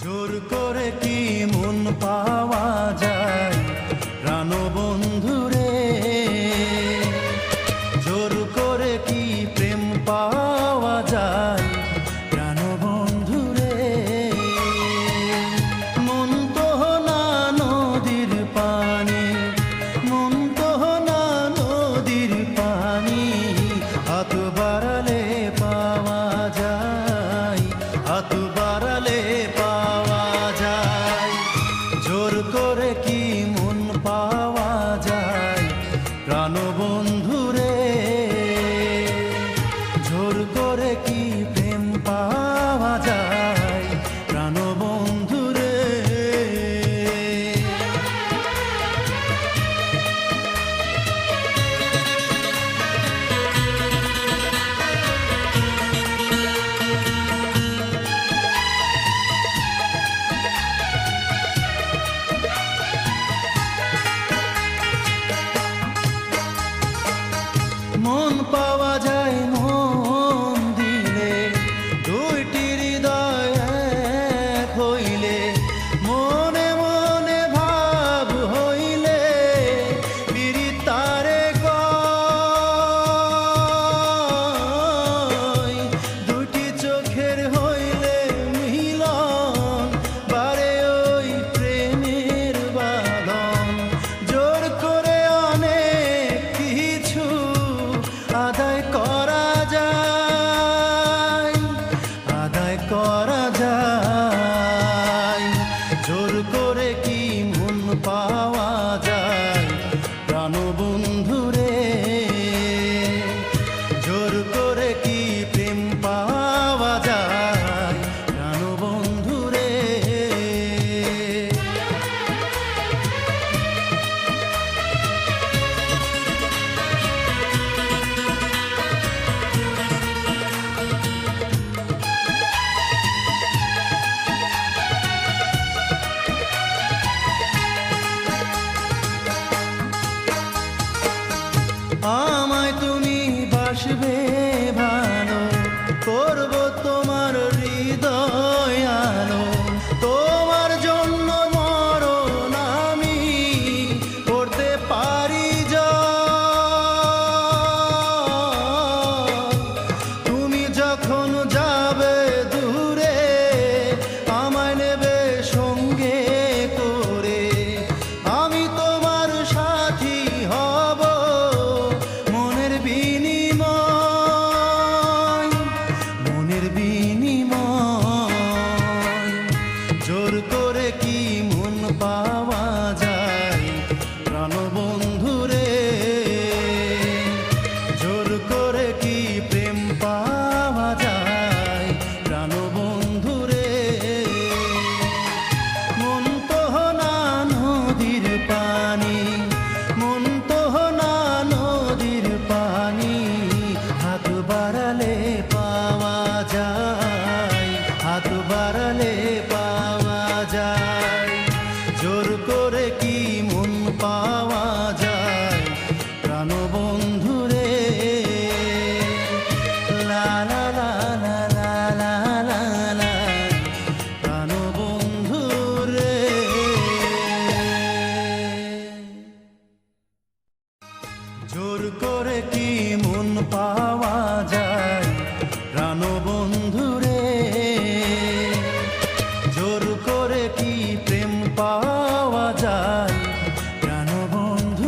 জোর করে কি মন পাওয়া যায়? পাওয়া যায় requiere. পাওয়া যায়। জোর করে কি মন পাওয়া যায়? প্রাণবন্ধুরে লা লা লা লা লা জোর করে কি মন পাওয়া